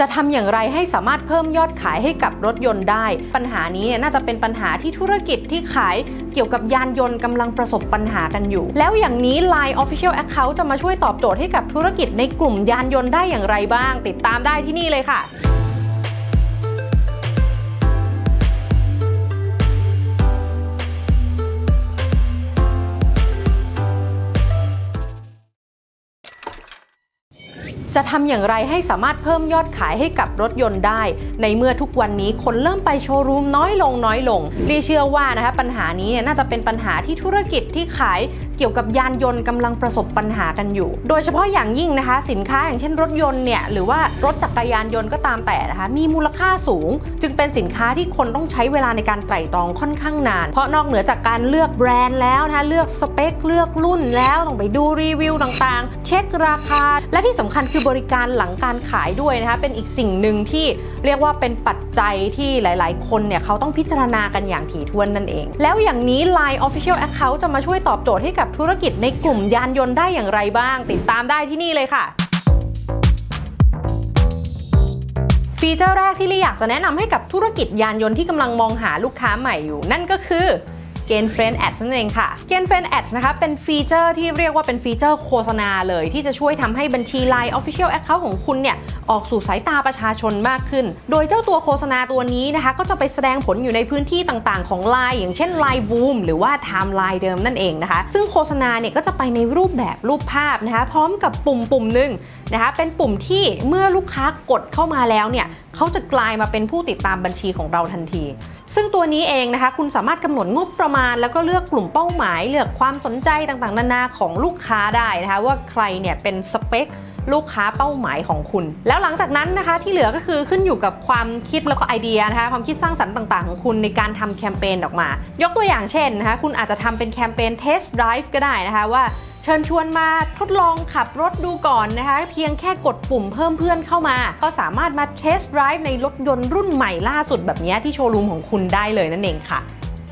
จะทำอย่างไรให้สามารถเพิ่มยอดขายให้กับรถยนต์ได้ ปัญหานี้เนี่ยน่าจะเป็นปัญหาที่ธุรกิจที่ขายเกี่ยวกับยานยนต์กำลังประสบปัญหากันอยู่ แล้วอย่างนี้ Line Official Account จะมาช่วยตอบโจทย์ให้กับธุรกิจในกลุ่มยานยนต์ได้อย่างไรบ้าง ติดตามได้ที่นี่เลยค่ะ จะทำอย่างไรให้สามารถเพิ่มยอดขายให้กับรถยนต์ได้ ในเมื่อทุกวันนี้คนเริ่มไปโชว์รูมน้อยลงน้อยลงรีเชื่อว่านะคะปัญหานี้เนี่ยน่าจะเป็นปัญหาที่ธุรกิจที่ขายเกี่ยวกับยานยนต์กำลังประสบปัญหากันอยู่ โดยเฉพาะอย่างยิ่งนะคะ สินค้าอย่างเช่นรถยนต์เนี่ยหรือว่ารถจักรยานยนต์ก็ตามแต่นะคะมีมูลค่าสูง จึงเป็นสินค้าที่คนต้องใช้เวลาในการไตร่ตรองค่อนข้างนาน เพราะนอกเหนือจากการเลือกแบรนด์แล้วนะคะเลือกสเปคเลือกรุ่นแล้วต้องไปดูรีวิวต่างๆ เช็คราคา และที่สำคัญคือบริการหลังการขายด้วยนะคะเป็นอีกสิ่งหนึ่งที่เรียกว่าเป็นปัจจัยที่หลาย ๆ คนเนี่ยเขาต้องพิจารณากันอย่างถี่ถ้วนนั่นเอง แล้วอย่างนี้ Line Official Account จะมาช่วยตอบโจทย์ให้กับธุรกิจในกลุ่มยานยนต์ได้อย่างไรบ้าง ติดตามได้ที่นี่เลยค่ะฟีเจอร์แรกที่ลี่อยากจะแนะนำให้กับธุรกิจยานยนต์ที่กำลังมองหาลูกค้าใหม่อยู่ นั่นก็คือ g a i n Friend Ads นั่นเองค่ะ g a i n Friend Ads นะคะเป็นฟีเจอร์ที่เรียกว่าเป็นฟีเจอร์โฆษณาเลยที่จะช่วยทำให้บัญชี Line Official Account ของคุณเนี่ยออกสู่สายตาประชาชนมากขึ้น โดยเจ้าตัวโฆษณาตัวนี้นะคะก็จะไปแสดงผลอยู่ในพื้นที่ต่างๆ ของ Line อย่างเช่น Line Boom หรือว่า Timeline เดิมนั่นเองนะคะ ซึ่งโฆษณาเนี่ยก็จะไปในรูปแบบรูปภาพนะคะพร้อมกับปุ่มปุ่มหนึ่งนะคะเป็นปุ่มที่เมื่อลูกค้ากดเข้ามาแล้วเนี่ย เขาจะกลายมาเป็นผู้ติดตามบัญชีของเราทันที ซึ่งตัวนี้เองนะคะ คุณสามารถกำหนดงบประมาณ แล้วก็เลือกกลุ่มเป้าหมาย เลือกความสนใจต่างๆ นานาของลูกค้าได้นะคะ ว่าใครเนี่ยเป็นสเปคลูกค้าเป้าหมายของคุณ แล้วหลังจากนั้นนะคะที่เหลือก็คือขึ้นอยู่กับความคิดแล้วก็ไอเดียนะคะความคิดสร้างสรรค์ต่างๆ ของคุณในการทำแคมเปญออกมา ยกตัวอย่างเช่นนะคะคุณอาจจะทำเป็นแคมเปญ Test Drive ก็ได้นะคะว่า เชิญชวนมาทดลองขับรถดูก่อนนะคะ เพียงแค่กดปุ่มเพิ่มเพื่อนเข้ามา ก็สามารถมาเทสต์ไดรฟ์ในรถยนต์รุ่นใหม่ล่าสุดแบบนี้ที่โชว์รูมของคุณได้เลยนั่นเองค่ะ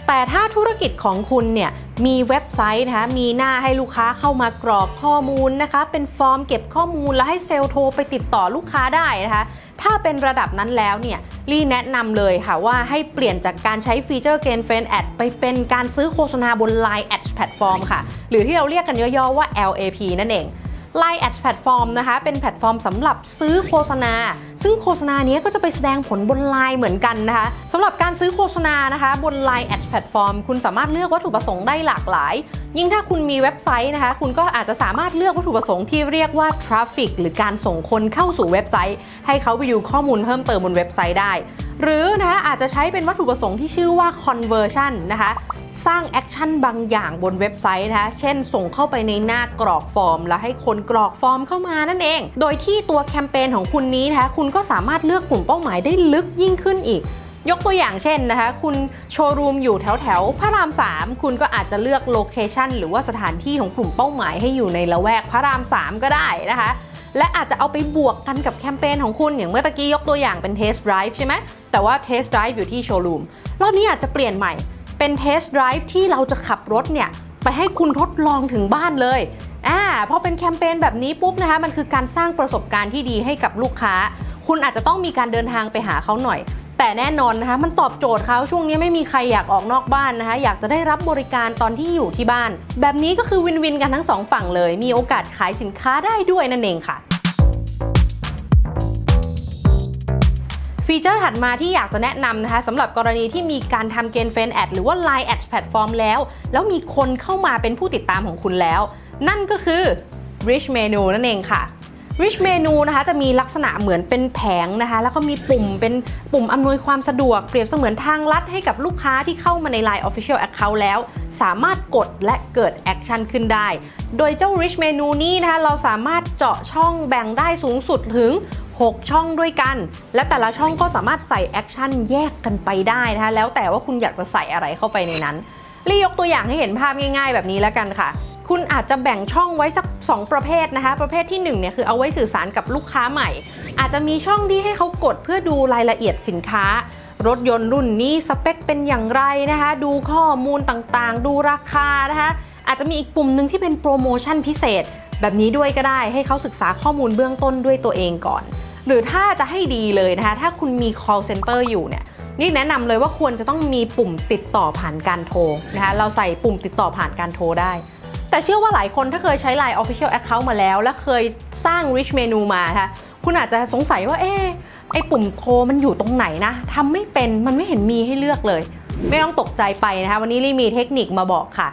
แต่ถ้าธุรกิจของคุณเนี่ยมีเว็บไซต์นะคะ มีหน้าให้ลูกค้าเข้ามากรอกข้อมูลนะคะ เป็นฟอร์มเก็บข้อมูลแล้วให้เซลล์โทรไปติดต่อลูกค้าได้นะคะ ถ้าเป็นระดับนั้นแล้วเนี่ยลี่แนะนำเลยค่ะว่าให้เปลี่ยนจากการใช้ฟีเจอร์เกนเฟนแอดไปเป็นการซื้อโฆษณาบน Line Ads Platform ค่ะ หรือที่เราเรียกกันย่อๆว่า LAP นั่นเอง Line Ads Platform นะคะ เป็นแพลตฟอร์มสำหรับซื้อโฆษณา ซึ่งโฆษณานี้ก็จะไปแสดงผลบน Line เหมือนกันนะคะสำหรับการซื้อโฆษณานะคะบน Line Ads Platform คุณสามารถเลือกวัตถุประสงค์ได้หลากหลาย ยิ่งถ้าคุณมีเว็บไซต์นะคะ คุณก็อาจจะสามารถเลือกวัตถุประสงค์ที่เรียกว่า Traffic หรือการส่งคนเข้าสู่เว็บไซต์ ให้เขาไปดูข้อมูลเพิ่มเติมบนเว็บไซต์ได้ หรือนะคะอาจจะใช้เป็นวัตถุประสงค์ที่ชื่อว่า conversion นะคะสร้างแอคชั่นบางอย่างบนเว็บไซต์นะคะ เช่นส่งเข้าไปในหน้ากรอกฟอร์ม แล้วให้คนกรอกฟอร์มเข้ามานั่นเอง โดยที่ตัวแคมเปญของคุณนี้นะคะ คุณก็สามารถเลือกกลุ่มเป้าหมายได้ลึกยิ่งขึ้นอีก ยกตัวอย่างเช่นนะคะ คุณโชว์รูมอยู่แถวแถวพระราม 3 คุณก็อาจจะเลือกโลเคชันหรือว่าสถานที่ของกลุ่มเป้าหมายให้อยู่ในละแวกพระราม 3 ก็ได้นะคะ และอาจจะเอาไปบวกกันกับแคมเปญของคุณอย่างเมื่อตะกี้ยกตัวอย่างเป็น Test Drive ใช่ไหมแต่ว่า Test Drive อยู่ที่โชว์รูมรอบนี้อาจจะเปลี่ยนใหม่เป็น Test Drive ที่เราจะขับรถเนี่ยไปให้คุณทดลองถึงบ้านเลยอ่าพอเป็นแคมเปญแบบนี้ปุ๊บนะคะมันคือการสร้างประสบการณ์ที่ดีให้กับลูกค้า คุณอาจจะต้องมีการเดินทางไปหาเขาหน่อย แต่แน่นอนนะคะมันตอบโจทย์เขาช่วงนี้ไม่มีใครอยากออกนอกบ้านนะคะ อยากจะได้รับบริการตอนที่อยู่ที่บ้าน แบบนี้ก็คือวินวินกันทั้งสองฝั่งเลย มีโอกาสขายสินค้าได้ด้วยนั่นเองค่ะฟีเจอร์ถัดมาที่อยากจะแนะนำนะคะสำหรับกรณีที่มีการทำเกณฑ์เฟนแอดหรือว่า Line Ads Platform แล้ว แล้วมีคนเข้ามาเป็นผู้ติดตามของคุณแล้ว นั่นก็คือ Rich Menu นั่นเองค่ะ Rich Menu นะคะจะมีลักษณะเหมือนเป็นแผงนะคะ แล้วก็มีปุ่มเป็นปุ่มอำนวยความสะดวก เปรียบเสมือนทางลัดให้กับลูกค้าที่เข้ามาใน Line Official Account แล้ว สามารถกดและเกิดแอคชั่นขึ้นได้ โดยเจ้า Rich Menu นี้นะคะเราสามารถเจาะช่องแบ่งได้สูงสุดถึง 6 ช่องด้วยกัน และแต่ละช่องก็สามารถใส่แอคชั่นแยกกันไปได้นะคะแล้วแต่ว่าคุณอยากจะใส่อะไรเข้าไปในนั้นรียกตัวอย่างให้เห็นภาพง่ายๆ แบบนี้แล้วกันค่ะ คุณอาจจะแบ่งช่องไว้สัก 2 ประเภทนะคะ ประเภทที่1เนี่ยคือเอาไว้สื่อสารกับลูกค้าใหม่ อาจจะมีช่องที่ให้เขากดเพื่อดูรายละเอียดสินค้า รถยนต์รุ่นนี้สเปคเป็นอย่างไรนะคะ ดูข้อมูลต่างๆ ดูราคานะคะอาจจะมีอีกปุ่มหนึ่งที่เป็นโปรโมชั่นพิเศษ แบบนี้ด้วยก็ได้ให้เขาศึกษาข้อมูลเบื้องต้นด้วยตัวเองก่อน หรือถ้าจะให้ดีเลยนะคะ ถ้าคุณมี call center อยู่เนี่ยนี่แนะนำเลยว่าควรจะต้องมีปุ่มติดต่อผ่านการโทรนะคะเราใส่ปุ่มติดต่อผ่านการโทรได้ แต่เชื่อว่าหลายคนถ้าเคยใช้ Line Official Account มาแล้ว และเคยสร้าง Rich Menu มานะคะคุณอาจจะสงสัยว่าเอ๊ะไอปุ่มโทรมันอยู่ตรงไหนนะทำไม่เป็นมันไม่เห็นมีให้เลือกเลย ไม่ต้องตกใจไปนะคะวันนี้ลี่มีเทคนิคมาบอกค่ะ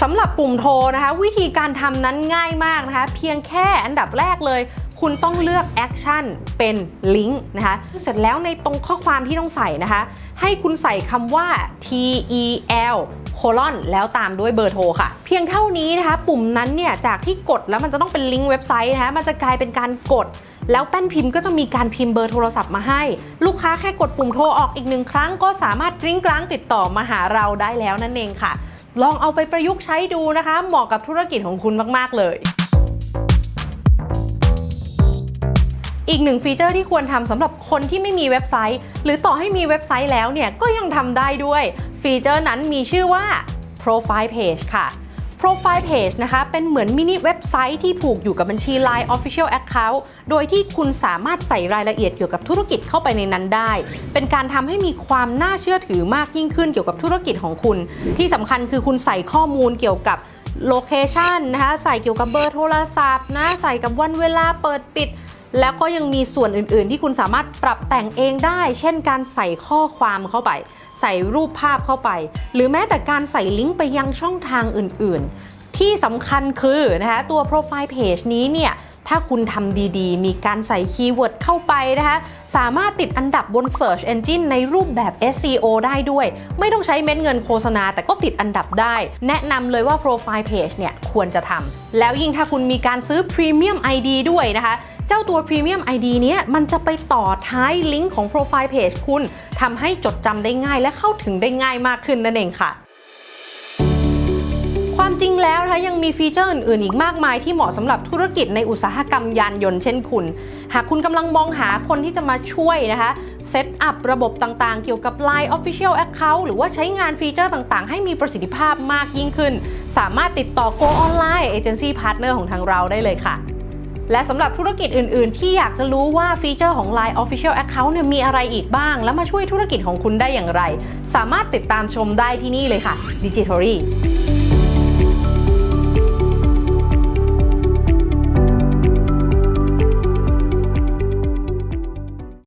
สำหรับปุ่มโทรนะคะ วิธีการทำนั้นง่ายมากนะคะ เพียงแค่อันดับแรกเลย คุณต้องเลือกแอคชั่นเป็นลิงก์นะคะเสร็จแล้วในตรงข้อความที่ต้องใส่นะคะ ให้คุณใส่คำว่า tel โคลอนแล้วตามด้วยเบอร์โทรค่ะ เพียงเท่านี้นะคะ ปุ่มนั้นเนี่ยจากที่กดแล้วมันจะต้องเป็นลิงก์เว็บไซต์นะคะมันจะกลายเป็นการกด แล้วแป้นพิมพ์ก็จะมีการพิมพ์เบอร์โทรศัพท์มาให้ ลูกค้าแค่กดปุ่มโทรออกอีกหนึ่งครั้ง ก็สามารถริ้งกร้างติดต่อมาหาเราได้แล้วนั่นเองค่ะ ลองเอาไปประยุกต์ใช้ดูนะคะ เหมาะกับธุรกิจของคุณมาก ๆ เลย อีกหนึ่งฟีเจอร์ที่ควรทำสำหรับคนที่ไม่มีเว็บไซต์ หรือต่อให้มีเว็บไซต์แล้วเนี่ยก็ยังทำได้ด้วย ฟีเจอร์นั้นมีชื่อว่า Profile Page ค่ะ Profile Page นะคะเป็นเหมือนมินิเว็บไซต์ที่ผูกอยู่กับบัญชี Line Official Account โดยที่คุณสามารถใส่รายละเอียดเกี่ยวกับธุรกิจเข้าไปในนั้นได้ เป็นการทำให้มีความน่าเชื่อถือมากยิ่งขึ้นเกี่ยวกับธุรกิจของคุณ ที่สำคัญคือคุณใส่ข้อมูลเกี่ยวกับโลเคชันนะคะใส่เกี่ยวกับเบอร์โทรศัพท์นะใส่กับวันเวลาเปิดปิด แล้วก็ยังมีส่วนอื่นๆ ที่คุณสามารถปรับแต่งเองได้ เช่นการใส่ข้อความเข้าไป ใส่รูปภาพเข้าไป หรือแม้แต่การใส่ลิงก์ไปยังช่องทางอื่นๆ ที่สำคัญคือนะคะตัว Profile Page นี้เนี่ยถ้าคุณทำดีๆ มีการใส่คีย์เวิร์ดเข้าไปนะคะ สามารถติดอันดับบน Search Engine ในรูปแบบ SEO ได้ด้วย ไม่ต้องใช้เม็ดเงินโฆษณา แต่ก็ติดอันดับได้ แนะนำเลยว่า Profile Page เนี่ยควรจะทำ แล้วยิ่งถ้าคุณมีการซื้อ Premium ID ด้วยนะคะ เจ้าตัว Premium ID เนี้ยมันจะไปต่อท้ายลิงก์ของ Profile Page คุณทำให้จดจำได้ง่ายและเข้าถึงได้ง่ายมากขึ้นนั่นเองค่ะความจริงแล้วนะคะยังมีฟีเจอร์อื่นๆ อีกมากมายที่เหมาะสำหรับธุรกิจในอุตสาหกรรมยานยนต์เช่นคุณ หากคุณกำลังมองหาคนที่จะมาช่วยนะคะเซตอัพระบบต่างๆ เกี่ยวกับ Line Official Account หรือว่าใช้งานฟีเจอร์ต่างๆ ให้มีประสิทธิภาพมากยิ่งขึ้น สามารถติดต่อ Go Online Agency Partner ของทางเราได้เลยค่ะ และสำหรับธุรกิจอื่น ๆ ที่อยากจะรู้ว่าฟีเจอร์ของ Line Official Account เนี่ยมีอะไรอีกบ้าง และมาช่วยธุรกิจของคุณได้อย่างไร สามารถติดตามชมได้ที่นี่เลยค่ะ Digitory